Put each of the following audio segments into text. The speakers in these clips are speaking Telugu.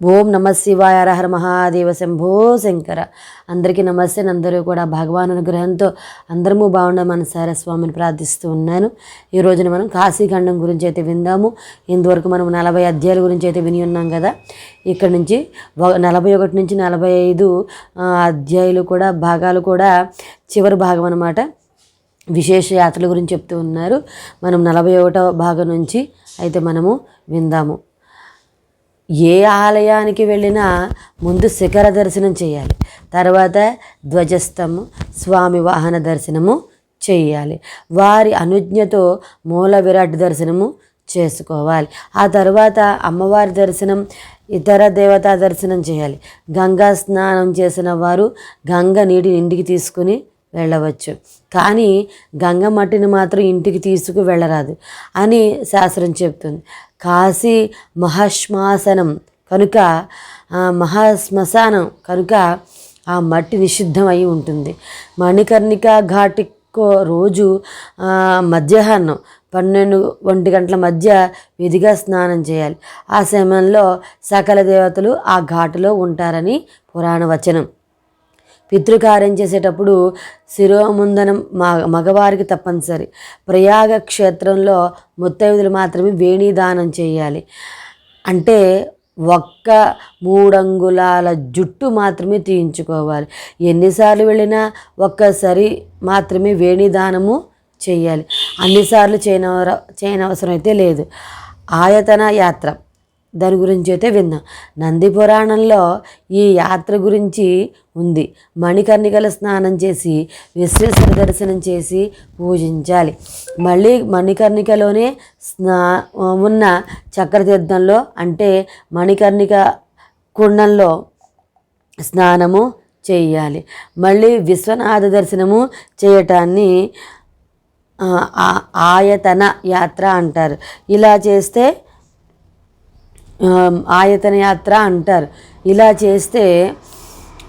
ఓం నమ శివాయ హర మహాదేవ శంభో శంకర. అందరికీ నమస్తే అందరూ కూడా భగవాన్ అనుగ్రహంతో అందరము బాగుండమని స్వామిని ప్రార్థిస్తూ ఉన్నాను. ఈ రోజున మనం కాశీఖండం గురించి అయితే విందాము. ఇంతవరకు మనం నలభై అధ్యాయుల గురించి అయితే విని ఉన్నాం కదా. ఇక్కడ నుంచి నలభై ఒకటి నుంచి నలభై ఐదు అధ్యాయులు కూడా భాగాలు కూడా చివరి భాగం అన్నమాట. విశేష యాత్రల గురించి చెప్తూ ఉన్నారు. మనం నలభై ఒకటవ భాగం నుంచి అయితే మనము విందాము. ఏ ఆలయానికి వెళ్ళినా ముందు శిఖర దర్శనం చేయాలి. తర్వాత ధ్వజస్తంభం స్వామి వాహన దర్శనము చేయాలి. వారి అనుజ్ఞతో మూల విరాట్ దర్శనము చేసుకోవాలి. ఆ తర్వాత అమ్మవారి దర్శనం ఇతర దేవతా దర్శనం చేయాలి. గంగా స్నానం చేసిన వారు గంగ నీటిని ఇంటికి తీసుకుని వెళ్ళవచ్చు. కానీ గంగ మట్టిని మాత్రం ఇంటికి తీసుకు వెళ్ళరాదు అని శాస్త్రం చెప్తుంది. కాశీ మహాశ్మాసనం కనుక మహాశ్మశానం కనుక ఆ మట్టి నిషిద్ధం అయి ఉంటుంది. మణికర్ణిక ఘాటికో రోజు మధ్యాహ్నం పన్నెండు ఒంటి గంటల మధ్య విధిగా స్నానం చేయాలి. ఆ సమయంలో సకల దేవతలు ఆ ఘాటులో ఉంటారని పురాణ వచనం. పితృకార్యం చేసేటప్పుడు శిరోముందనం మగ మగవారికి తప్పనిసరి. ప్రయాగ క్షేత్రంలో ముత్తైదులు మాత్రమే వేణీదానం చేయాలి. అంటే ఒక్క మూడంగుళాల జుట్టు మాత్రమే తీయించుకోవాలి. ఎన్నిసార్లు వెళ్ళినా ఒక్కసారి మాత్రమే వేణిదానము చేయాలి. అన్నిసార్లు చేయనవర చేయనవసరం అయితే లేదు. ఆయతన యాత్ర. దాని గురించి అయితే విన్నాం. నంది పురాణంలో ఈ యాత్ర గురించి ఉంది. మణికర్ణికల స్నానం చేసి విశ్వేశ్వర దర్శనం చేసి పూజించాలి. మళ్ళీ మణికర్ణికలోనే స్నా ఉన్న చక్రతీర్థంలో అంటే మణికర్ణిక కుండంలో స్నానము చేయాలి. మళ్ళీ విశ్వనాథ దర్శనము చేయటాన్ని ఆ, ఆయతన యాత్ర అంటారు. ఇలా చేస్తే ఆయతన యాత్ర అంటారు. ఇలా చేస్తే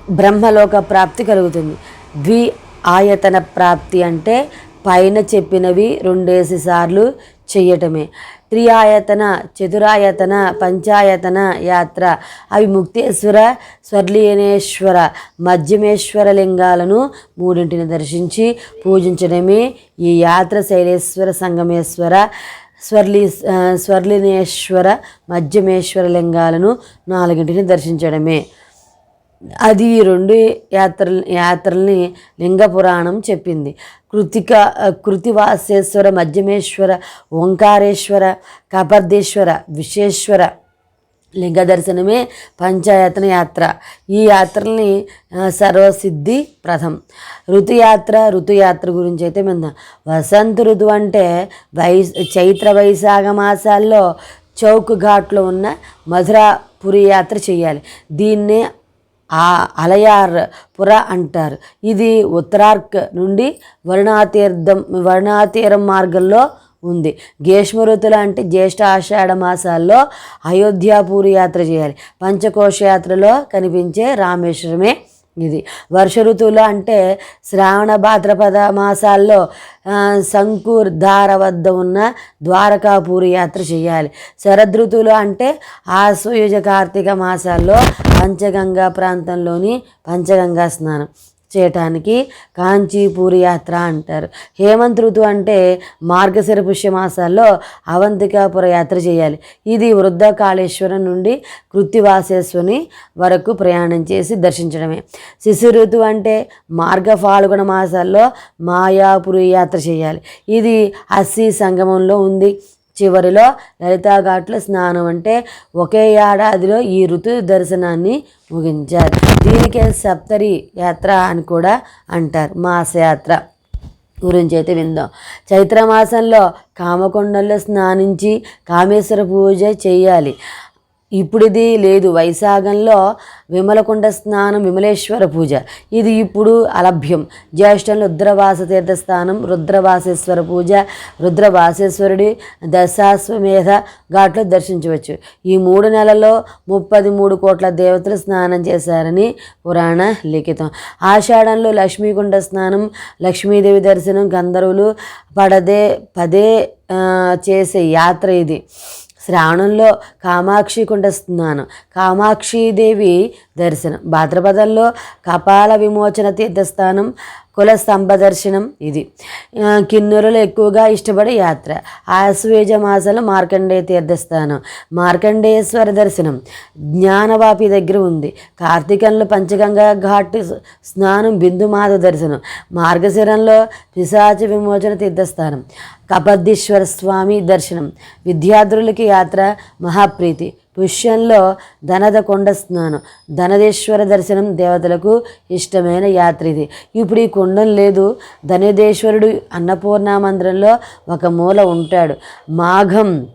బ్రహ్మలోక ప్రాప్తి కలుగుతుంది. ద్వి ఆయతన ప్రాప్తి అంటే పైన చెప్పినవి రెండేసి సార్లు చెయ్యటమే. త్రియాయతన చతురాయతన పంచాయతన యాత్ర. అవి ముక్తేశ్వర స్వర్లీనేశ్వర మధ్యమేశ్వర లింగాలను మూడింటిని దర్శించి పూజించడమే ఈ యాత్ర శైలేశ్వర సంగమేశ్వర స్వర్లి స్వర్లినేశ్వర మధ్యమేశ్వర లింగాలను నాలుగింటిని దర్శించడమే. అది ఈ రెండు యాత్ర యాత్రల్ని లింగ పురాణం చెప్పింది. కృతిక కృతివాసేశ్వర మధ్యమేశ్వర ఓంకారేశ్వర కపర్దేశ్వర విశ్వేశ్వర లింగ దర్శనమే పంచాయతన యాత్ర. ఈ యాత్రల్ని సర్వసిద్ధి ప్రథం. ఋతుయాత్ర ఋతుయాత్ర గురించి అయితే విందాం. వసంత ఋతువు అంటే వై చైత్ర వైశాఖ మాసాల్లో చౌక్ ఘాట్లో ఉన్న మధురాపురి యాత్ర చేయాలి. దీన్నే ఆ అలయార్ పుర అంటారు. ఇది ఉత్తరార్క్ నుండి వరుణాతీర్థం వరుణాతీరం మార్గంలో ఉంది. గ్రీష్మ ఋతులు అంటే జ్యేష్ఠ ఆషాఢ మాసాల్లో అయోధ్యాపూరి యాత్ర చేయాలి. పంచకోశ యాత్రలో కనిపించే రామేశ్వరమే ఇది. వర్ష ఋతువులో అంటే శ్రావణ భాద్రపద మాసాల్లో సంకూర్ శంకూర్ ధార వద్ద ఉన్న ద్వారకాపూరి యాత్ర చేయాలి. శరదృతువులో అంటే ఆశ్వయుజ కార్తీక మాసాల్లో పంచగంగా ప్రాంతంలోని పంచగంగా స్నానం. చేయటానికి కాంచీపూరి యాత్ర అంటారు. హేమంత్ ఋతువు అంటే మార్గశిర పుష్యమాసాల్లో అవంతికాపుర యాత్ర చేయాలి. ఇది వృద్ధ కాళేశ్వరం నుండి కృత్తివాసేశ్వని వరకు ప్రయాణం చేసి దర్శించడమే. శిశు ఋతువు అంటే మార్గ ఫాల్గుణ మాసాల్లో మాయాపురి యాత్ర చేయాలి. ఇది అస్సి సంగమంలో ఉంది. చివరిలో లలితాఘాట్లో స్నానం అంటే ఒకే ఏడాదిలో ఈ ఋతు దర్శనాన్ని ముగించారు దీనికే సప్తరి యాత్ర అని కూడా అంటారు. మాసయాత్ర గురించి అయితే విందాం. చైత్ర మాసంలో కామకొండల్లో స్నానించి కామేశ్వర పూజ చేయాలి. ఇప్పుడు ఇది లేదు. వైశాఖంలో విమలకొండ స్నానం విమలేశ్వర పూజ. ఇది ఇప్పుడు అలభ్యం. జ్యేష్ఠంలో రుద్రవాస తీర్థస్థానం రుద్రవాసేశ్వర పూజ రుద్రవాసేశ్వరుడి దశాశ్వమేధ ఘాట్లో దర్శించవచ్చు. ఈ మూడు నెలల్లో ముప్పది మూడు కోట్ల దేవతలు స్నానం చేశారని పురాణ లిఖితం. ఆషాఢంలో లక్ష్మీకుండ స్నానం లక్ష్మీదేవి దర్శనం గంధర్వులు పడదే పదే చేసే యాత్ర ఇది. శ్రావణంలో కామాక్షి కుండ స్నానం కామాక్షీదేవి దర్శనం. భాద్రపదంలో కపాల విమోచన తీర్థస్థానం కులస్తంభ దర్శనం ఇది. కిన్నెరలు ఎక్కువగా ఇష్టపడే యాత్ర. ఆశ్వేజ మాసంలో మార్కండేయ తీర్థస్థానం మార్కండేశ్వర దర్శనం. జ్ఞానవాపి దగ్గర ఉంది. కార్తీకంలో పంచగంగా ఘాట్ స్నానం బిందుమాధవ దర్శనం. మార్గశిరంలో పిశాచ విమోచన తీర్థస్థానం. కపద్దీశ్వర స్వామి దర్శనం. విద్యార్థులకి యాత్ర మహాప్రీతి. పుష్యంలో ధనద కొండ స్నానం. ధనదేశ్వర దర్శనం దేవతలకు ఇష్టమైన యాత్ర ఇది. ఇప్పుడు ఈ కుండం లేదు. ధనదేశ్వరుడు అన్నపూర్ణ మందిరంలో ఒక మూల ఉంటాడు. మాఘం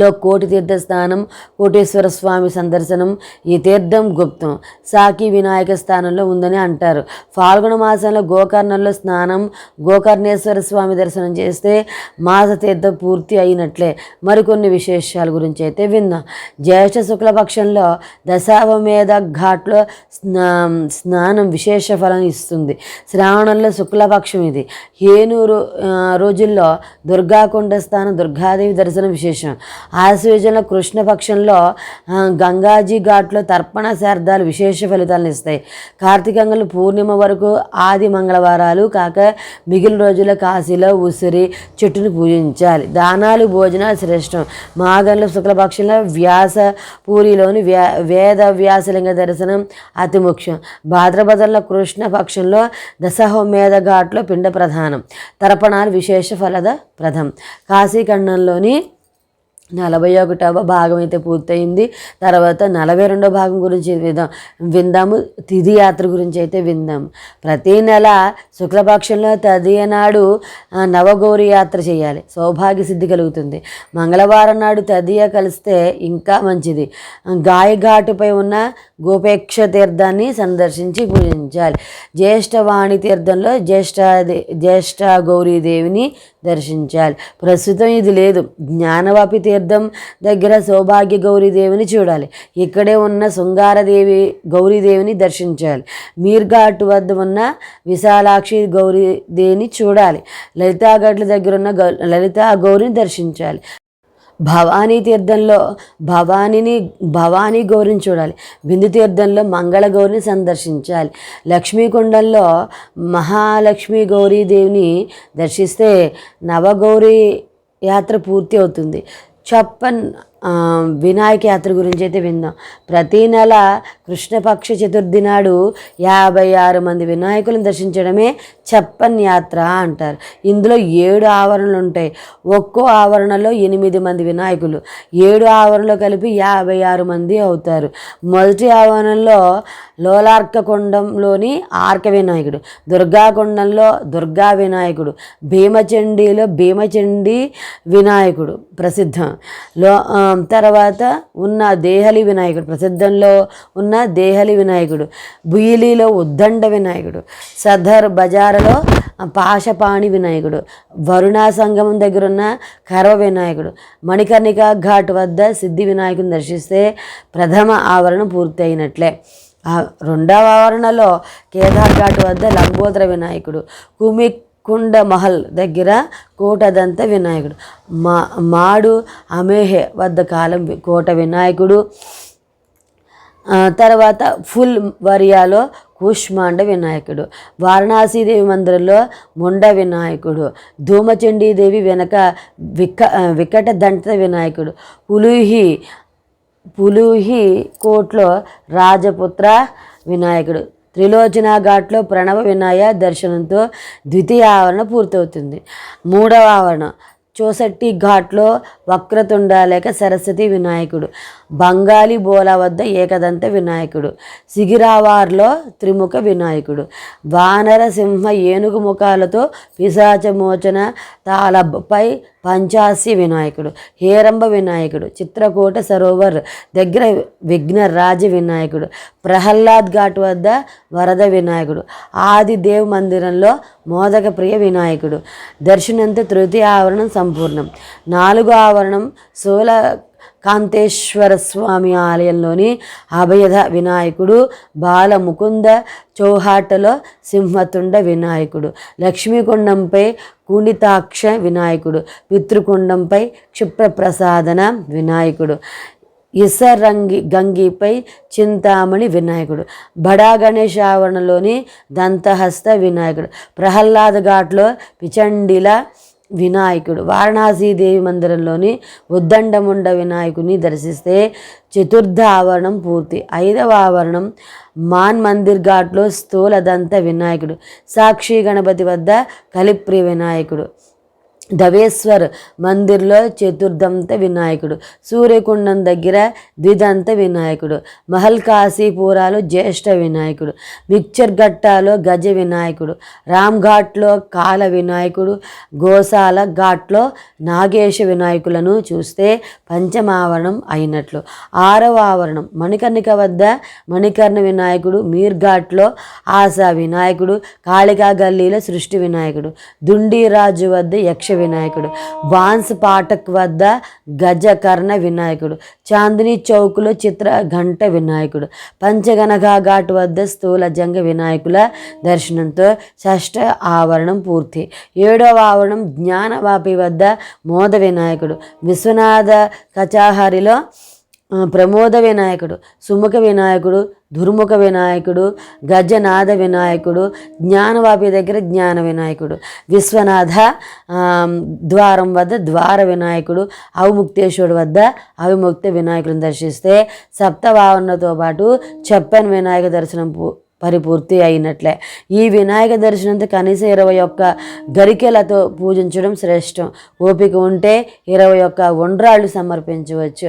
లో కోటి తీర్థ స్నానం కోటేశ్వర స్వామి సందర్శనం ఈ తీర్థం గుప్తం. సాకి వినాయక స్థానంలో ఉందని అంటారు. ఫాల్గుణ మాసంలో గోకర్ణంలో స్నానం గోకర్ణేశ్వర స్వామి దర్శనం చేస్తే మాస తీర్థం పూర్తి అయినట్లే. మరికొన్ని విశేషాల గురించి అయితే విందాం. జ్యేష్ఠ శుక్లపక్షంలో దశావమేధ ఘాట్లో స్నా స్నానం విశేష ఫలం ఇస్తుంది. శ్రావణంలో శుక్లపక్షం ఇది. ఏనూరు రోజుల్లో దుర్గాకొండ స్థానం దుర్గాదేవి దర్శనం విశేషం. ఆశ్వజన కృష్ణపక్షంలో గంగాజీ ఘాట్లో తర్పణ శార్థాలు విశేష ఫలితాలను ఇస్తాయి. కార్తీకంగలు పూర్ణిమ వరకు ఆది మంగళవారాలు కాక మిగిలిన రోజుల కాశీలో ఉసిరి చెట్టును పూజించాలి. దానాలు భోజనాలు శ్రేష్టం. మాఘంలో శుక్లపక్షంలో వ్యాస పూరిలోని వ్యా వేద వ్యాసలింగ దర్శనం అతి ముఖ్యం. భాద్రపదంలో కృష్ణపక్షంలో దశహోమేధ ఘాట్లో పిండ ప్రధానం. తర్పణాలు విశేష ఫలద ప్రథం కాశీఖండంలోని నలభై ఒకటవ భాగం అయితే పూర్తయింది. తర్వాత నలభై రెండవ భాగం గురించి విందాం విందాము. తిది యాత్ర గురించి అయితే విందాము ప్రతి నెల శుక్లపక్షంలో తదియ నాడు నవగౌరి యాత్ర చేయాలి. సౌభాగ్య సిద్ధి కలుగుతుంది. మంగళవారం నాడు తదియ కలిస్తే ఇంకా మంచిది. గాయఘాటుపై ఉన్న గోపేక్ష తీర్థాన్ని సందర్శించి పూజించాలి. జ్యేష్ఠవాణి తీర్థంలో జ్యేష్ఠ జ్యేష్ఠ గౌరీదేవిని దర్శించాలి. ప్రస్తుతం ఇది లేదు. జ్ఞానవాపి తీర్థం దగ్గర సౌభాగ్య గౌరీదేవిని చూడాలి. ఇక్కడే ఉన్న శృంగారదేవి గౌరీదేవిని దర్శించాలి. మీర్ఘాట్ వద్ద ఉన్న విశాలాక్షి గౌరీదేవిని చూడాలి. లలితాఘాట్ల దగ్గర ఉన్న గౌ లలితా గౌరిని దర్శించాలి. భవానీ తీర్థంలో భవానీని భవానీ గౌరిని చూడాలి. బిందు తీర్థంలో మంగళ గౌరిని సందర్శించాలి. లక్ష్మీకుండంలో మహాలక్ష్మి గౌరీదేవిని దర్శిస్తే నవగౌరీ యాత్ర పూర్తి అవుతుంది. చప్పన్ వినాయక యాత్ర గురించి అయితే విందాం. ప్రతి నెల కృష్ణపక్ష చతుర్థి నాడు యాభై ఆరు మంది వినాయకులను దర్శించడమే చెప్పన్ యాత్ర అంటారు. ఇందులో ఏడు ఆవరణలు ఉంటాయి. ఒక్కో ఆవరణలో ఎనిమిది మంది వినాయకులు. ఏడు ఆవరణలో కలిపి యాభై ఆరు మంది అవుతారు. మొదటి ఆవరణలో లోలార్కకొండంలోని ఆర్క వినాయకుడు దుర్గాకొండంలో దుర్గా వినాయకుడు భీమచండీలో భీమచండి వినాయకుడు ప్రసిద్ధం. లో తర్వాత ఉన్న దేహలి వినాయకుడు ప్రసిద్ధంలో ఉన్న దేహలి వినాయకుడు బుయిలీలో ఉద్దండ వినాయకుడు సదర్ బజార్లో పాశపాణి వినాయకుడు వరుణా సంగమం దగ్గర ఉన్న కరవ వినాయకుడు మణికర్ణిక ఘాట్ వద్ద సిద్ధి వినాయకుని దర్శిస్తే ప్రథమ ఆవరణ పూర్తి అయినట్లే రెండవ ఆవరణలో కేదార్ ఘాట్ వద్ద లంబోదర వినాయకుడు కుమి కుండ మహల్ దగ్గర కోటదంత వినాయకుడు. మా మాడు అమేహే వద్ద కాలం కోట వినాయకుడు. తర్వాత ఫుల్ వరియాలో కూష్మాండ వినాయకుడు. వారణాసీదేవి మందిరంలో ముండ వినాయకుడు. ధూమచండీదేవి వెనక విక వికట దంత వినాయకుడు. పులుహి పులుహి కోట్లో రాజపుత్ర వినాయకుడు. త్రిలోచన ఘాట్లో ప్రణవ వినాయ దర్శనంతో ద్వితీయ ఆవరణ పూర్తవుతుంది. మూడవ ఆవరణ చోసట్టి ఘాట్లో వక్రతుండ లేక సరస్వతి వినాయకుడు బంగాళీ బోలా వద్ద ఏకదంత వినాయకుడు సిగిరావార్లో త్రిముఖ వినాయకుడు వానర సింహ ఏనుగు ముఖాలతో పిశాచమోచన తాళపై పంచాసి వినాయకుడు హేరంబ వినాయకుడు చిత్రకూట సరోవర్ దగ్గర విఘ్నరాజ వినాయకుడు ప్రహ్లాద్ ఘాట్ వద్ద వరద వినాయకుడు ఆది దేవ్ మందిరంలో మోదక ప్రియ వినాయకుడు. దర్శనంతో తృతీయ ఆవరణం సంపూర్ణం. నాలుగో ఆవరణం సోల కాంతేశ్వర స్వామి ఆలయంలోని అభయధ వినాయకుడు బాలముకుంద చౌహాటలో సింహతుండ వినాయకుడు లక్ష్మీకుండంపై కుణితాక్ష వినాయకుడు పితృకొండంపై క్షిప్రప్రసాదన వినాయకుడు ఇసరంగి గంగిపై చింతామణి వినాయకుడు బడా గణేష్ ఆవరణలోని దంతహస్త వినాయకుడు ప్రహ్లాద ఘాట్లో పిచండిల వినాయకుడు. వారణాసీదేవి మందిరంలోని ఉద్దండముండ వినాయకుని దర్శిస్తే చతుర్థ ఆవరణం పూర్తి. ఐదవ ఆవరణం మాన్ మందిర్ ఘాట్లో స్థూలదంత వినాయకుడు. సాక్షి గణపతి వద్ద కలిప్రి వినాయకుడు. దవేశ్వర్ మందిర్లో చతుర్థంత వినాయకుడు సూర్యకుండం దగ్గర ద్విదంత వినాయకుడు మహల్ కాశీపురాలో జ్యేష్ఠ వినాయకుడు మిక్చర్ ఘట్టాలో గజ వినాయకుడు రామ్ ఘాట్లో కాల వినాయకుడు గోశాల ఘాట్లో నాగేశ వినాయకులను చూస్తే పంచమావరణం అయినట్లు. ఆరవ ఆవరణం మణికర్ణిక వద్ద మణికర్ణ వినాయకుడు మీర్ ఘాట్లో ఆశా వినాయకుడు కాళికా గల్లీలో సృష్టి వినాయకుడు దుండీరాజు వద్ద యక్ష వినాయకుడు. బాన్స్ పాఠక్ వద్ద గజకర్ణ వినాయకుడు. చాందిని చౌక్లో చిత్ర ఘంట వినాయకుడు. పంచగనగా ఘాట్ వద్ద స్థూల జంగ వినాయకుల దర్శనంతో షష్ఠ ఆవరణం పూర్తి. ఏడవ ఆవరణం జ్ఞానవాపి వద్ద మోద వినాయకుడు. విశ్వనాథ కచాహరిలో ప్రమోద వినాయకుడు సుముఖ వినాయకుడు దుర్ముఖ వినాయకుడు గజనాథ వినాయకుడు జ్ఞానవాపి దగ్గర జ్ఞాన వినాయకుడు విశ్వనాథ ద్వారం వద్ద ద్వార వినాయకుడు అవిముక్తేశ్వరుడు వద్ద అవిముక్త వినాయకుడిని దర్శిస్తే సప్తభావనతో పాటు చెప్పని వినాయక దర్శనం పరిపూర్తి అయినట్లే. ఈ వినాయక దర్శనంతో కనీసం ఇరవై ఒక్క గరికెలతో పూజించడం శ్రేష్టం. ఓపిక ఉంటే ఇరవై ఒక్క ఉండ్రాళ్ళు సమర్పించవచ్చు.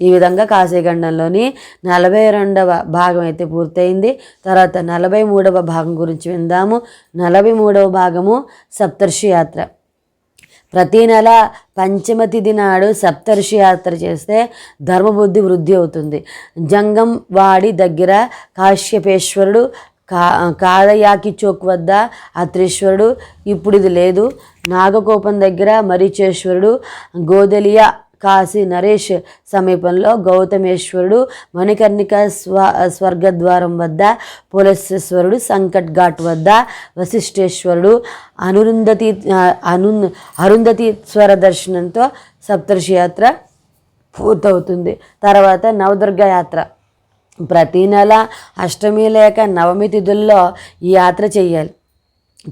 ఈ విధంగా కాశీఖండంలోని నలభై రెండవ భాగం అయితే పూర్తయింది. తర్వాత నలభై మూడవ భాగం గురించి విందాము. నలభై మూడవ భాగము సప్తర్షి యాత్ర. ప్రతి నెల పంచమ తిథి నాడు సప్తర్షి యాత్ర చేస్తే ధర్మబుద్ధి వృద్ధి అవుతుంది. జంగం వాడి దగ్గర కాశ్యపేశ్వరుడు కా కాదయాకి చౌక్ వద్ద అత్రేశ్వరుడు ఇప్పుడు ఇది లేదు. నాగకోపం దగ్గర మరీచేశ్వరుడు గోదలియా కాశీ నరేష్ సమీపంలో గౌతమేశ్వరుడు మణికర్ణిక స్వ స్వర్గద్వారం వద్ద పులస్సేశ్వరుడు సంకట్ ఘాట్ వద్ద వశిష్ఠేశ్వరుడు అనురుంధతి అను అరుంధతీశ్వర దర్శనంతో సప్తర్షి యాత్ర పూర్తవుతుంది. తర్వాత నవదుర్గ యాత్ర. ప్రతి నెల అష్టమి లేక నవమి తిథుల్లో ఈ యాత్ర చేయాలి.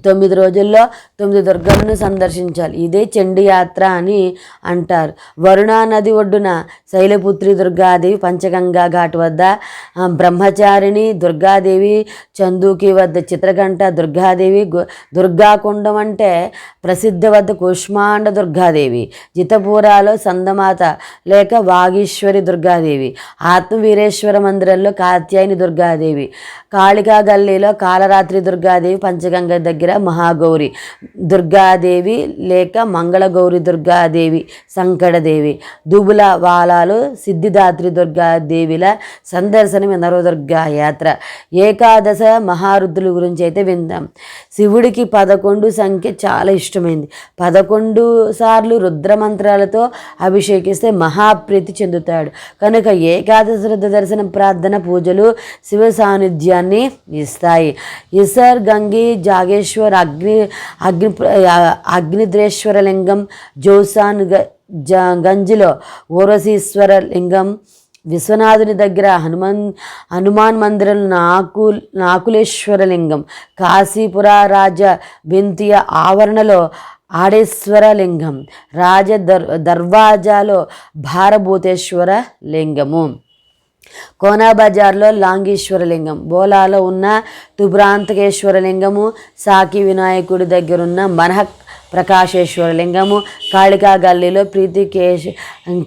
తొమ్మిది రోజుల్లో తొమ్మిది దుర్గలను సందర్శించాలి. ఇదే చండీ యాత్ర అని అంటారు. వరుణా నది ఒడ్డున శైలపుత్రి దుర్గాదేవి పంచగంగా ఘాట్ వద్ద బ్రహ్మచారిణి దుర్గాదేవి చందూకి వద్ద చిత్రగంట దుర్గాదేవి దుర్గాకుండం అంటే ప్రసిద్ధ వద్ద కుష్మాండ దుర్గాదేవి జితపూరాలో సందమాత లేక వాగీశ్వరి దుర్గాదేవి ఆత్మవీరేశ్వర మందిరంలో కాత్యాయని దుర్గాదేవి కాళికా గల్లీలో కాలరాత్రి దుర్గాదేవి పంచగంగ దగ్గర మహాగౌరి. దుర్గాదేవి లేక మంగళగౌరి దుర్గాదేవి సంకటదేవి దుబుల వాలాలు సిద్ధిదాత్రి దుర్గాదేవిల సందర్శనం నవదుర్గా యాత్ర. ఏకాదశ మహారుద్రుల గురించి అయితే విందాం. శివుడికి పదకొండు సంఖ్య చాలా ఇష్టమైంది. పదకొండు సార్లు రుద్రమంత్రాలతో అభిషేకిస్తే మహాప్రీతి చెందుతాడు. కనుక ఏకాదశ రుద్ర దర్శన ప్రార్థన పూజలు శివ సాన్నిధ్యాన్ని ఇస్తాయి. ఇసర్ గంగి జాగేశ్వర్ అగ్ని అగ్ని అగ్నిద్రేశ్వర లింగం జోసాన్ గ- జ- గంజిలో ఓరసీశ్వర లింగం విశ్వనాథుని దగ్గర హనుమాన్ హనుమాన్ మందిరం నాకు నాకులేశ్వర లింగం కాశీపుర రాజ బింతియ ఆవరణలో ఆడేశ్వర లింగం రాజ దర్ దర్వాజాలో భారభూతేశ్వర లింగము. కోనా బజార్లో లాంగేశ్వర లింగం బోలాలో ఉన్న తుబ్రాంతకేశ్వర లింగము సాకి వినాయకుడి దగ్గరున్న మనహక్ ప్రకాశేశ్వర లింగము కాళికా గల్లీలో ప్రీతి కేశ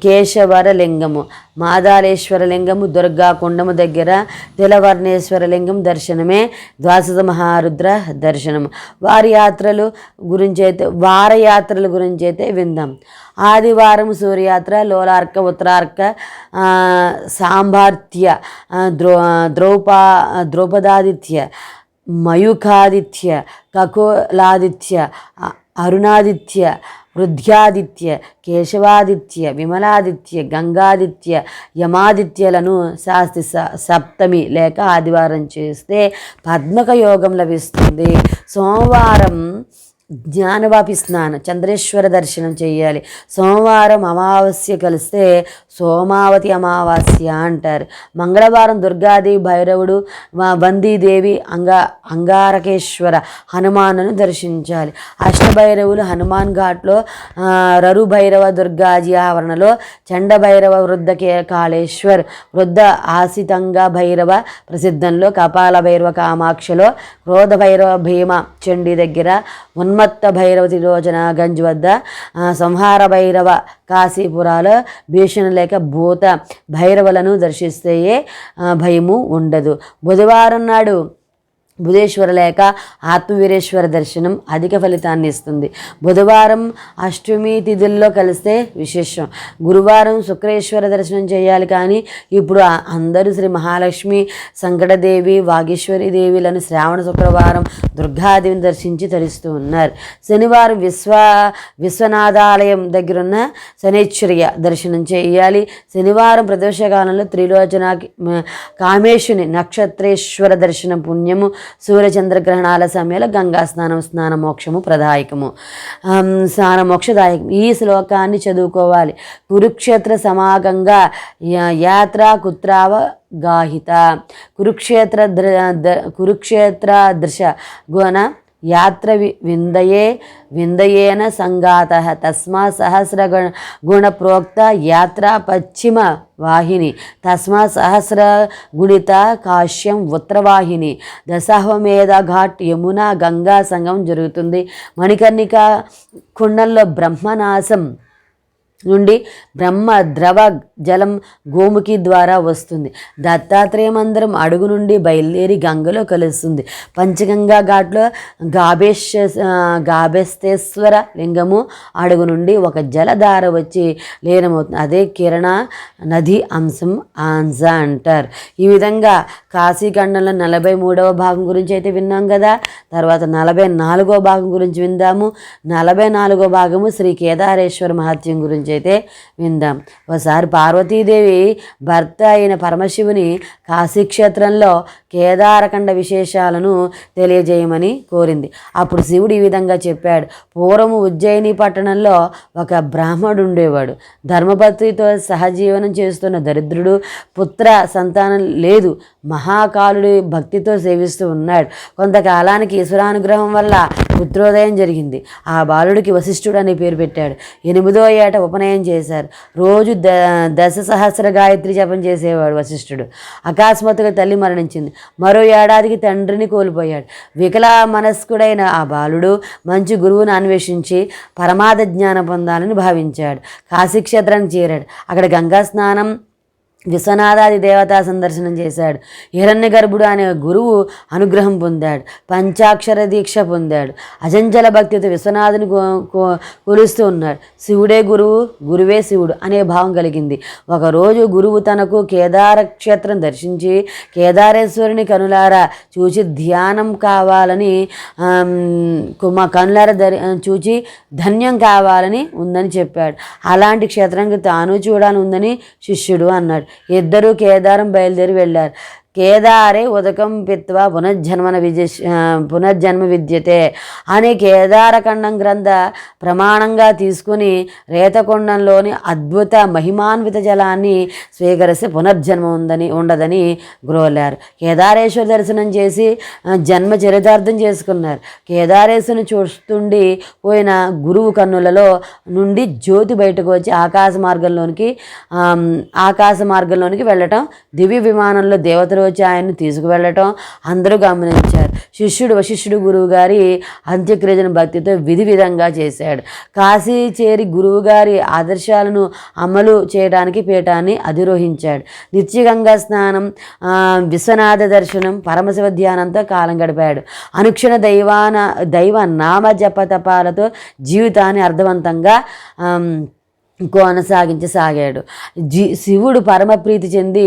కేశవర లింగము మాదాలేశ్వర లింగము దుర్గా కుండము దగ్గర తిలవర్ణేశ్వర లింగం దర్శనమే ద్వాసద మహారుద్ర దర్శనము. వారి యాత్రలు గురించి అయితే వారయాత్రల గురించి అయితే విందాం. ఆదివారం సూర్యయాత్ర లోలార్క ఉత్తరార్క ఆ, సాంబార్త్య ఆ, ద్రౌపా ద్రౌపదాదిత్య మయూఖాదిత్య కకోలాదిత్య అరుణాదిత్య వృద్ధ్యాదిత్య కేశవాదిత్య విమలాదిత్య గంగాదిత్య యమాదిత్యలను శాస్తి స సప్తమి లేక ఆదివారం చేస్తే పద్మక యోగం లభిస్తుంది. సోమవారం జ్ఞానవాపి స్నానం చంద్రేశ్వర దర్శనం చేయాలి సోమవారం అమావాస్య కలిస్తే సోమావతి అమావాస్య అంటారు. మంగళవారం దుర్గాదేవి భైరవుడు బందీదేవి అంగా అంగారకేశ్వర హనుమానును దర్శించాలి. అష్టభైరవులు హనుమాన్ ఘాట్లో రరుభైరవ రరు భైరవ దుర్గాజీ ఆవరణలో చండ భైరవ వృద్ధ కే కాళేశ్వర్ వృద్ధ ఆసితంగా భైరవ ప్రసిద్ధంలో కపాల భైరవ కామాక్షలో క్రోధ భైరవ భీమ చండీ దగ్గర ఉన్మత్త భైరవ తిరోచన గంజ్ వద్ద సంహార భైరవ కాశీపురాలో భీషణ లేక భూత భైరవులను దర్శిస్తే భయము ఉండదు. బుధవారం నాడు బుధేశ్వర లేక ఆత్మవీరేశ్వర దర్శనం అధిక ఫలితాన్ని ఇస్తుంది. బుధవారం అష్టమి తిథుల్లో కలిస్తే విశేషం. గురువారం శుక్రేశ్వర దర్శనం చేయాలి కానీ ఇప్పుడు అందరూ శ్రీ మహాలక్ష్మి సంకటదేవి వాగేశ్వరి దేవిలను శ్రావణ శుక్రవారం దుర్గాదేవిని దర్శించి తరిస్తూ ఉన్నారు. శనివారం విశ్వ విశ్వనాథాలయం దగ్గరున్న శనేశ్వరియ దర్శనం చేయాలి. శనివారం ప్రదోషకాలంలో త్రిలోచన కామేశుని నక్షత్రేశ్వర దర్శనం పుణ్యము సూర్యచంద్రగ్రహణాల సమయంలో గంగా స్నానం స్నాన మోక్షము ప్రదాయకము. స్నాన మోక్షదాయకం. ఈ శ్లోకాన్ని చదువుకోవాలి. కురుక్షేత్ర సమాగంగా యాత్ర కుత్రావ గాహిత. కురుక్షేత్ర ద్ర ద- కురుక్షేత్ర దృశ గుణ యాత్ర వి విందయే విందయేన సంఘాత తస్మా సహస్ర గుణ గుణ ప్రోక్త యాత్ర పశ్చిమ వాహిని. తస్మా సహస్ర గుణిత కాశ్యం ఉత్తరవాహిని. దశాహ్వమేధ ఘాట్ యమున గంగా సంగమం జరుగుతుంది. మణికర్ణిక కుండంలో బ్రహ్మనాశం నుండి బ్రహ్మ ద్రవ జలం గోముఖి ద్వారా వస్తుంది. దత్తాత్రేయ మందిరం అడుగు నుండి బయలుదేరి గంగలో కలుస్తుంది. పంచగంగా ఘాట్లో గాబేష్ గాబేస్తేశ్వర లింగము అడుగు నుండి ఒక జలధార వచ్చి లీనమవుతుంది. అదే కిరణ నది అంశం ఆంజ అంటారు. ఈ విధంగా కాశీఖండంలో నలభై మూడవ భాగం గురించి అయితే విన్నాం కదా. తర్వాత నలభై నాలుగో భాగం గురించి విందాము. నలభై నాలుగో భాగము శ్రీ కేదారేశ్వర మహత్యం గురించి అయితే విందాం. ఒకసారి పార్వతీదేవి భర్త అయిన పరమశివుని కాశీక్షేత్రంలో కేదారఖండ విశేషాలను తెలియజేయమని కోరింది. అప్పుడు శివుడు ఈ విధంగా చెప్పాడు. పూర్వము ఉజ్జయిని పట్టణంలో ఒక బ్రాహ్మడు ఉండేవాడు. ధర్మపత్రితో సహజీవనం చేస్తున్న దరిద్రుడు పుత్ర సంతానం లేదు. మహాకాలుడి భక్తితో సేవిస్తూ ఉన్నాడు. కొంతకాలానికి ఈశ్వరానుగ్రహం వల్ల పుత్రోదయం జరిగింది. ఆ బాలుడికి వశిష్ఠుడు అనే పేరు పెట్టాడు. ఎనిమిదో ఏట ఉపనయనం చేశారు. రోజు ద దశ సహస్ర గాయత్రి జపం చేసేవాడు వశిష్ఠుడు. అకస్మాత్తుగా తల్లి మరణించింది. మరో ఏడాదికి తండ్రిని కోల్పోయాడు. వికలా మనస్కుడైన ఆ బాలుడు మంచి గురువును అన్వేషించి పరమాద జ్ఞానం పొందాలని భావించాడు. కాశీక్షేత్రానికి చేరాడు. అక్కడ గంగా స్నానం విశ్వనాథాది దేవతా సందర్శనం చేశాడు. హిరణ్య గర్భుడు అనే గురువు అనుగ్రహం పొందాడు. పంచాక్షర దీక్ష పొందాడు. అజంజల భక్తితో విశ్వనాథుని కో- కో- కొలుస్తూ ఉన్నాడు. శివుడే గురువు గురువే శివుడు అనే భావం కలిగింది. ఒకరోజు గురువు తనకు కేదార క్షేత్రం దర్శించి కేదారేశ్వరుని కనులారా చూచి ధ్యానం కావాలని ఆమ్, కనులార దరి చూచి ధన్యం కావాలని ఉందని చెప్పాడు. అలాంటి క్షేత్రానికి తాను చూడాలని ఉందని శిష్యుడు అన్నాడు. ఇద్దరూ కేదారం బయలుదేరి వెళ్ళారు. కేదారే ఉదకం పిత్వ పునర్జన్మన విజ పునర్జన్మ విద్యతే అనే కేదారఖండం గ్రంథ ప్రమాణంగా తీసుకుని రేతకొండంలోని అద్భుత మహిమాన్విత జలాన్ని స్వీకరిస్తే పునర్జన్మ ఉందని ఉండదని గ్రోలారు. కేదారేశ్వర దర్శనం చేసి జన్మ చరితార్థం చేసుకున్నారు. కేదారేశ్వరుని చూస్తుండి పోయిన గురువు కన్నులలో నుండి జ్యోతి బయటకు వచ్చి ఆకాశ మార్గంలోనికి ఆకాశ మార్గంలోనికి వెళ్ళటం దివ్య విమానంలో దేవతలు వచ్చి ఆయన్ని తీసుకువెళ్ళటం అందరూ గమనించారు. శిష్యుడు వశిష్ఠుడు గురువుగారి అంత్యక్రియను భక్తితో విధి విధంగా చేశాడు. కాశీ చేరి గురువుగారి ఆదర్శాలను అమలు చేయడానికి పీఠాన్ని అధిరోహించాడు. నిత్యగంగా స్నానం విశ్వనాథ దర్శనం పరమశివ ధ్యానంతో కాలం గడిపాడు. అనుక్షణ దైవాన దైవ నామ జప తపాలతో జీవితాన్ని అర్థవంతంగా కొనసాగించసాగాడు. జీ శివుడు పరమప్రీతి చెంది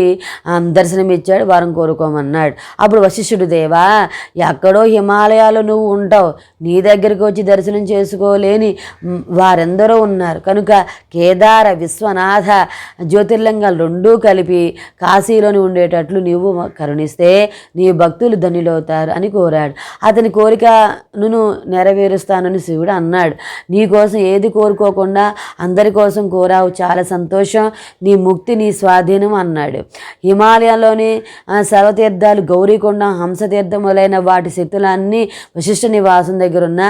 దర్శనమిచ్చాడు వరం కోరుకోమన్నాడు. అప్పుడు వశిష్ఠుడు దేవా ఎక్కడో హిమాలయాలు నువ్వు ఉంటావు. నీ దగ్గరికి వచ్చి దర్శనం చేసుకోలేని వారెందరో ఉన్నారు. కనుక కేదార విశ్వనాథ జ్యోతిర్లింగాలు రెండూ కలిపి కాశీలోని ఉండేటట్లు నీవు కరుణిస్తే నీ భక్తులు ధన్యులవుతారు అని కోరాడు. అతని కోరికను నెరవేరుస్తానని శివుడు అన్నాడు. నీ కోసం ఏది కోరుకోకుండా అందరి కోసం కోరావు చాలా సంతోషం నీ ముక్తి నీ స్వాధీనం అన్నాడు. హిమాలయంలోని సర్వతీర్థాలు గౌరీకొండ హంసతీర్థం మొదలైన వాటి శక్తులన్నీ వశిష్ఠ నివాసం దగ్గర ఉన్న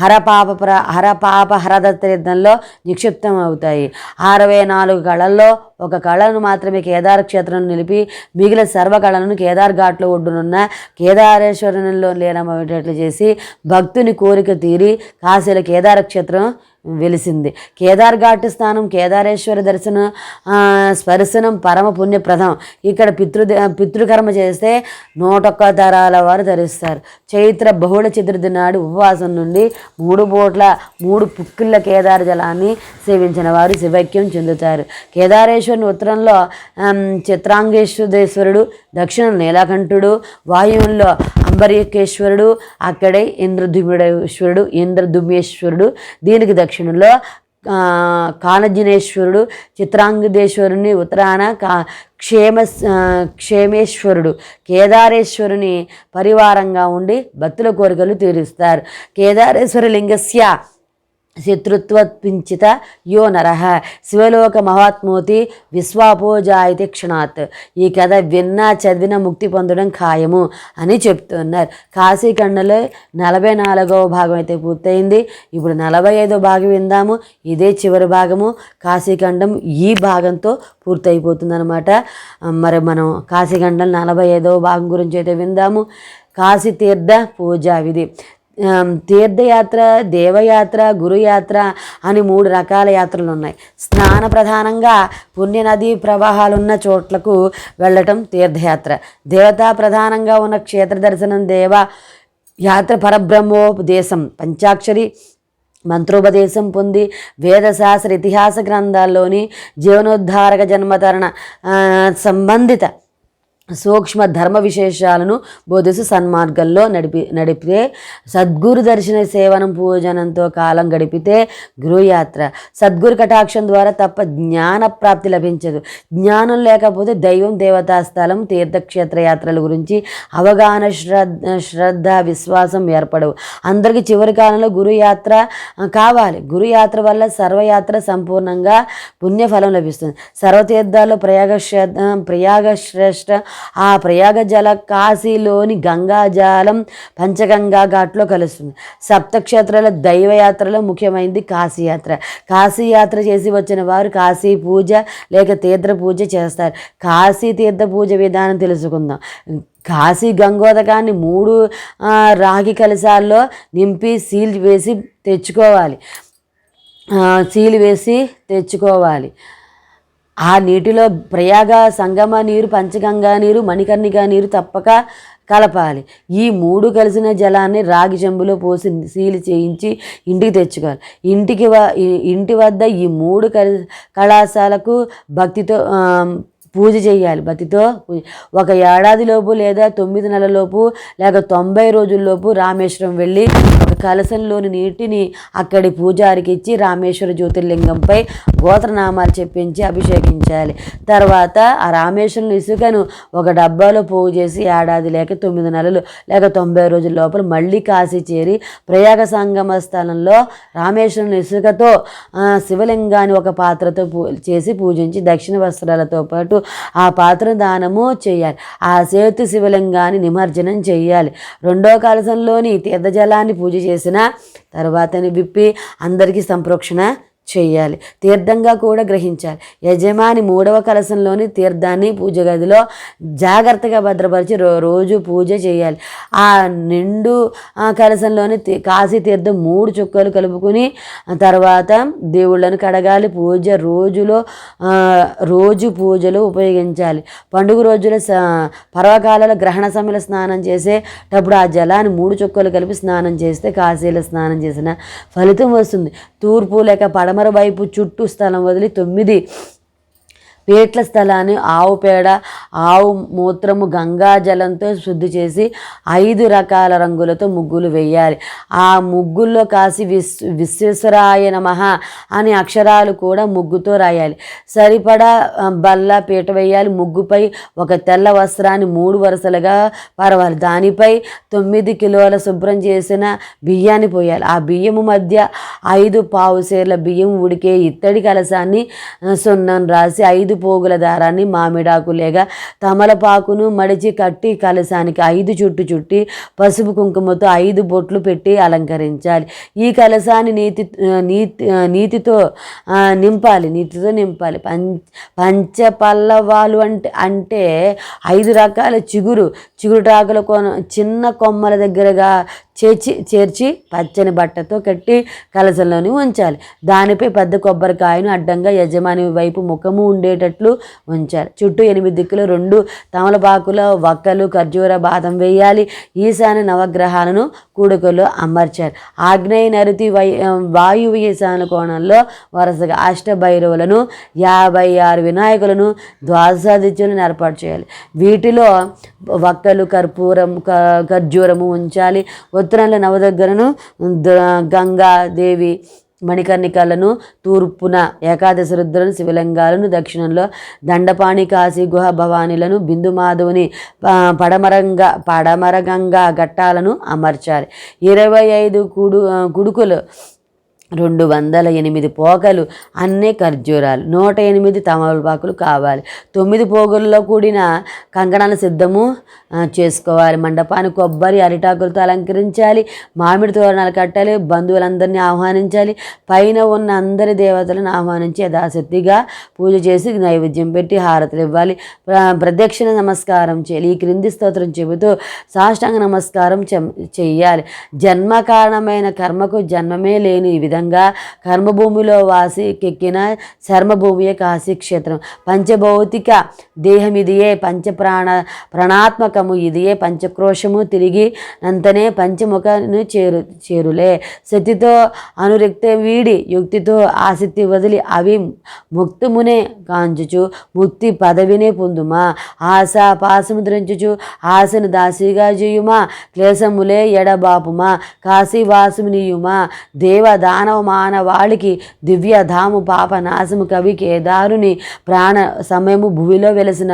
హరపాప ప్ర హరపాప హరద తీర్థంలో నిక్షిప్తం అవుతాయి. అరవై నాలుగు కళల్లో ఒక కళను మాత్రమే కేదార క్షేత్రం నిలిపి మిగిలిన సర్వ కళలను కేదార్ ఘాట్లో ఒడ్డునున్న కేదారేశ్వరంలో లీనమయ్యేటట్లు చేసి భక్తుని కోరిక తీరి కాశీల కేదార క్షేత్రం వెలిసింది. కేదార్ ఘాట్ స్థానం కేదారేశ్వర దర్శనం స్పర్శనం పరమ పుణ్యప్రదం. ఇక్కడ పితృ పితృకర్మ చేస్తే నూటొక్క తరాల వారు ధరిస్తారు. చైత్ర బహుళ చతుర్థి నాడు ఉపవాసం నుండి మూడు పూట్ల మూడు పుక్కిళ్ళ కేదార జలాన్ని సేవించిన వారు శివైక్యం చెందుతారు. కేదారేశ్వరుని ఉత్తరంలో చిత్రాంగేశ్వరేశ్వరుడు దక్షిణ నీలకంఠుడు వాయువుల్లో అంబరీకేశ్వరుడు అక్కడే ఇంద్రదుమ్యుడేశ్వరుడు ఇంద్రదుమ్యేశ్వరుడు దీనికి దక్షిణ దక్షిణంలో ఆ, చిత్రాంగదేశ్వరుని ఉత్తరాన కా క్షేమ క్షేమేశ్వరుడు కేదారేశ్వరుని పరివారంగా ఉండి భక్తుల కోరికలు తీరుస్తారు. కేదారేశ్వర లింగస్య శత్రుత్వపించిత యో నర. శివలోక మహాత్మోతి విశ్వాపోజాయితి క్షణాత్. ఈ కథ విన్నా చదివిన ముక్తి పొందడం ఖాయము అని చెప్తున్నారు. కాశీఖండలో నలభై నాలుగవ భాగం అయితే పూర్తయింది. ఇప్పుడు నలభై ఐదో భాగం విందాము. ఇదే చివరి భాగము. కాశీఖండం ఈ భాగంతో పూర్తయిపోతుందనమాట మరి మనం కాశీఖండం నలభై ఐదవ భాగం గురించి అయితే విందాము. కాశీ తీర్థ పూజా విధి. తీర్థయాత్ర దేవయాత్ర గురుయాత్ర అని మూడు రకాల యాత్రలు ఉన్నాయి. స్నాన ప్రధానంగా పుణ్యనది ప్రవాహాలున్న చోట్లకు వెళ్ళటం తీర్థయాత్ర. దేవతా ప్రధానంగా ఉన్న క్షేత్ర దర్శనం దేవ యాత్ర పరబ్రహ్మోపదేశం. పంచాక్షరి మంత్రోపదేశం పొంది వేదశాస్త్ర ఇతిహాస గ్రంథాల్లోని జీవనోద్ధారక జన్మతరణ సంబంధిత సూక్ష్మ ధర్మ విశేషాలను బోధిస్తూ సన్మార్గంలో నడిపి నడిపితే సద్గురు దర్శన సేవనం పూజనంతో కాలం గడిపితే గురుయాత్ర. సద్గురు కటాక్షం ద్వారా తప్ప జ్ఞాన ప్రాప్తి లభించదు. జ్ఞానం లేకపోతే దైవం దేవతా స్థలం తీర్థక్షేత్ర యాత్రల గురించి అవగాహన శ్రద్ధ శ్రద్ధ విశ్వాసం ఏర్పడవు. అందరికీ చివరి కాలంలో గురుయాత్ర కావాలి. గురుయాత్ర వల్ల సర్వయాత్ర సంపూర్ణంగా పుణ్యఫలం లభిస్తుంది. సర్వతీర్థాల్లో ప్రయాగ శ్రద్ధ ప్రయాగ శ్రేష్ఠ ఆ ప్రయాగ జల కాశీలోని గంగాజలం పంచగంగా ఘాట్లో కలుస్తుంది. సప్తక్షేత్రాల దైవయాత్రలో ముఖ్యమైనది కాశీయాత్ర. కాశీయాత్ర చేసి వచ్చిన వారు కాశీ పూజ లేక తీర్థ పూజ చేస్తారు. కాశీ తీర్థ పూజ విధానం తెలుసుకుందాం. కాశీ గంగోదకాన్ని మూడు రాగి కలశాల్లో నింపి సీల్ వేసి తెచ్చుకోవాలి. సీల్ వేసి తెచ్చుకోవాలి. ఆ నీటిలో ప్రయాగ సంగమ నీరు పంచగంగా నీరు మణికర్ణిక నీరు తప్పక కలపాలి. ఈ మూడు కలిసిన జలాన్ని రాగి చెంబులో పోసి సీలు చేయించి ఇంటికి తెచ్చుకోవాలి. ఇంటికి వ ఇంటి వద్ద ఈ మూడు కలి కళాశాలకు భక్తితో పూజ చేయాలి. భక్తితో ఒక ఏడాది లోపు లేదా తొమ్మిది నెలలలోపు లేక తొంభై రోజుల్లోపు రామేశ్వరం వెళ్ళి ఒక కలశంలోని నీటిని అక్కడి పూజారికి ఇచ్చి రామేశ్వర జ్యోతిర్లింగంపై గోత్రనామాలు చెప్పించి అభిషేకించాలి. తర్వాత ఆ రామేశ్వరం ఇసుకను ఒక డబ్బాలో పోగు చేసి ఏడాది లేక తొమ్మిది నెలలు లేక తొంభై రోజుల లోపల మళ్ళీ కాశీ చేరి ప్రయాగ సంగమ స్థలంలో రామేశ్వరం ఇసుకతో శివలింగాన్ని ఒక పాత్రతో పూ చేసి పూజించి దక్షిణ వస్త్రాలతో పాటు ఆ పాత్ర దానము చేయాలి. ఆ సేతు శివలింగాన్ని నిమజ్జనం చేయాలి. రెండో కలశంలోని తీర్థజలాన్ని పూజ చేసిన తర్వాతని విప్పి అందరికీ సంప్రోక్షణ చేయాలి. తీర్థంగా కూడా గ్రహించాలి. యజమాని మూడవ కలశంలోని తీర్థాన్ని పూజ గదిలో జాగ్రత్తగా భద్రపరిచి రో రోజు పూజ చేయాలి. ఆ నిండు కలశంలోని కాశీ తీర్థం మూడు చుక్కలు కలుపుకుని తర్వాత దేవుళ్ళను కడగాలి. పూజ రోజులో రోజు పూజలు ఉపయోగించాలి. పండుగ రోజుల పర్వకాలలో గ్రహణ సమయంలో స్నానం చేసేటప్పుడు ఆ జలాన్ని మూడు చుక్కలు కలిపి స్నానం చేస్తే కాశీలో స్నానం చేసిన ఫలితం వస్తుంది. తూర్పు లేక పడమర పడమర వైపు చుట్టూ స్థలం వదిలి తొమ్మిది పేట్ల స్థలాన్ని ఆవు పేడ ఆవు మూత్రము గంగా జలంతో శుద్ధి చేసి ఐదు రకాల రంగులతో ముగ్గులు వేయాలి. ఆ ముగ్గుల్లో కాసి విశ్ విశ్వేశ్వరాయ నమ అనే అక్షరాలు కూడా ముగ్గుతో రాయాలి. సరిపడా బల్ల పీట వేయాలి. ముగ్గుపై ఒక తెల్ల వస్త్రాన్ని మూడు వరుసలుగా పరవాలి. దానిపై తొమ్మిది కిలోల శుభ్రం చేసిన బియ్యాన్ని పోయాలి. ఆ బియ్యము మధ్య ఐదు పావు సేర్ల బియ్యం ఉడికే ఇత్తడి కలసాన్ని సున్నం రాసి ఐదు ఐదు పోగుల దారాన్ని మామిడాకు లేక తమలపాకును మడిచి కట్టి కలశానికి ఐదు చుట్టు చుట్టి పసుపు కుంకుమతో ఐదు బొట్లు పెట్టి అలంకరించాలి. ఈ కలశాన్ని నీతి నీతి నీతితో నింపాలి. నీతితో నింపాలి. పంచ పంచపల్లవాలు అంటే అంటే ఐదు రకాల చిగురు. చిగురుటాకుల కొన చిన్న కొమ్మల దగ్గరగా చేర్చి చేర్చి పచ్చని బట్టతో కట్టి కలసంలోని ఉంచాలి. దానిపై పెద్ద కొబ్బరికాయను అడ్డంగా యజమాని వైపు ముఖము ఉండేటట్లు ఉంచాలి. చుట్టూ ఎనిమిది దిక్కులు రెండు తమలపాకుల వక్కలు ఖర్జూర బాదం వేయాలి. ఈశాన్య నవగ్రహాలను కూడుకలో అమర్చారు ఆగ్నేయ నరుతి వై వాయువు ఈశాన్య కోణంలో వరుసగా అష్టభైరవులను యాభై ఆరు వినాయకులను ద్వాదశాదిత్యులను ఏర్పాటు చేయాలి. వీటిలో వక్కలు కర్పూరం ఖర్జూరము ఉంచాలి. ఉత్తరంలో నవదగ్గరను గంగాదేవి మణికర్ణికలను తూర్పున ఏకాదశ రుద్రను శివలింగాలను దక్షిణంలో దండపాణి కాశీ గుహ భవానీలను బిందుమాధవుని పడమరంగా పడమరగంగా ఘట్టాలను అమర్చాలి ఇరవై ఐదు కుడు కుడుకులు రెండు వందల ఎనిమిది పోగలు అన్నీ ఖర్జూరాలు. నూట ఎనిమిది తమలపాకులు కావాలి. తొమ్మిది పోగుల్లో కూడిన కంకణాన్ని సిద్ధము చేసుకోవాలి. మండపాన్ని కొబ్బరి అరిటాకులతో అలంకరించాలి. మామిడి తోరణాలు కట్టాలి. బంధువులందరినీ ఆహ్వానించాలి. పైన ఉన్న అందరి దేవతలను ఆహ్వానించి యథాశక్తిగా పూజ చేసి నైవేద్యం పెట్టి హారతులు ఇవ్వాలి. ప్రదక్షిణ నమస్కారం చేయాలి. ఈ క్రింది స్తోత్రం చెబుతూ సాష్టాంగ నమస్కారం చెయ్యాలి. జన్మ కారణమైన కర్మకు జన్మమే లేని ఈ విధంగా విధంగా కర్మభూమిలో వాసికెక్కిన శర్మభూమియే కాశీక్షేత్రం. పంచభౌతిక దేహం ఇదియే పంచప్రాణ ప్రాణాత్మకము ఇదియే పంచక్రోశము తిరిగి నంతనే పంచముఖను చేరు చేరులే. శతితో అనురక్త వీడి యుక్తితో ఆసక్తి వదిలి అవి ముక్తమునే కాంచుచు ముక్తి పదవినే పొందుమా. ఆశ పాసము ధరించుచు ఆశను దాసిగా చేయుమా. క్లేశములే ఎడబాపుమా. కాశీవాసునియుమా దేవ దానవ మానవాళికి దివ్యధాము పాప నాశము కవి కేదారుని ప్రాణ సమయము భూమిలో వెలసిన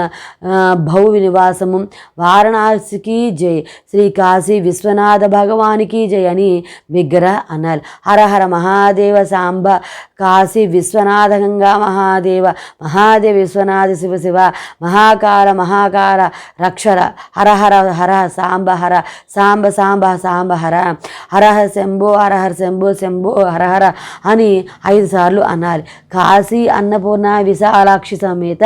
భౌ నివాసము వారణాసికి జై శ్రీ కాశీ విశ్వనాథ భగవానికి జై అని విగ్రహ అన్నారు హర మహాదేవ సాంబ కాశీ విశ్వనాథ గంగా మహాదేవ మహాదేవ విశ్వనాథ శివ శివ మహాకాల మహాకాల రక్షర హరహర హర సాంబ హర సాంబ సాంబ సాంబ హర హరహ శంభో హరహర శంభో శంభో హరహర అని ఐదు సార్లు అనాలి కాశీ అన్నపూర్ణ విశాలాక్షి సమేత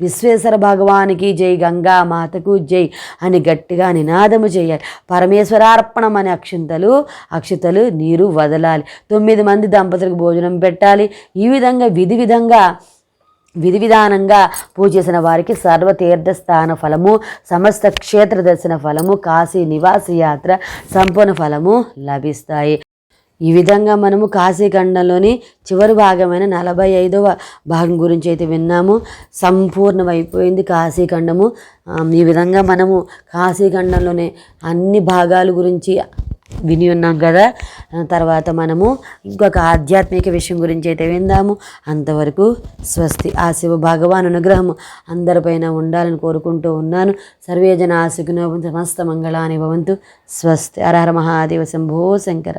విశ్వేశ్వర భగవానికి జై గంగా మాతకు జై అని గట్టిగా నినాదము చేయాలి పరమేశ్వరార్పణం అనే అక్షింతలు అక్షితలు నీరు వదలాలి. తొమ్మిది మంది దంపతులకు భోజనం పెట్టాలి. ఈ విధంగా విధి విధంగా విధి విధానంగా పూజ చేసిన వారికి సర్వతీర్థస్థాన ఫలము సమస్త క్షేత్ర దర్శన ఫలము కాశీ నివాస యాత్ర సంపూర్ణ ఫలము లభిస్తాయి. ఈ విధంగా మనము కాశీఖండంలోని చివరి భాగమైన నలభై ఐదవ భాగం గురించి అయితే విన్నాము. సంపూర్ణమైపోయింది కాశీఖండము ఈ విధంగా మనము కాశీఖండంలోనే అన్ని భాగాల గురించి విని ఉన్నాం కదా. తర్వాత మనము ఇంకొక ఆధ్యాత్మిక విషయం గురించి అయితే విందాము. అంతవరకు స్వస్తి ఆ శివ భగవాన్ అనుగ్రహము అందరిపైన ఉండాలని కోరుకుంటూ ఉన్నాను. సర్వేజన ఆశకునో సమస్త మంగళాన్ని భవంతు. స్వస్తి. అరహర మహాదేవ శంభో శంకర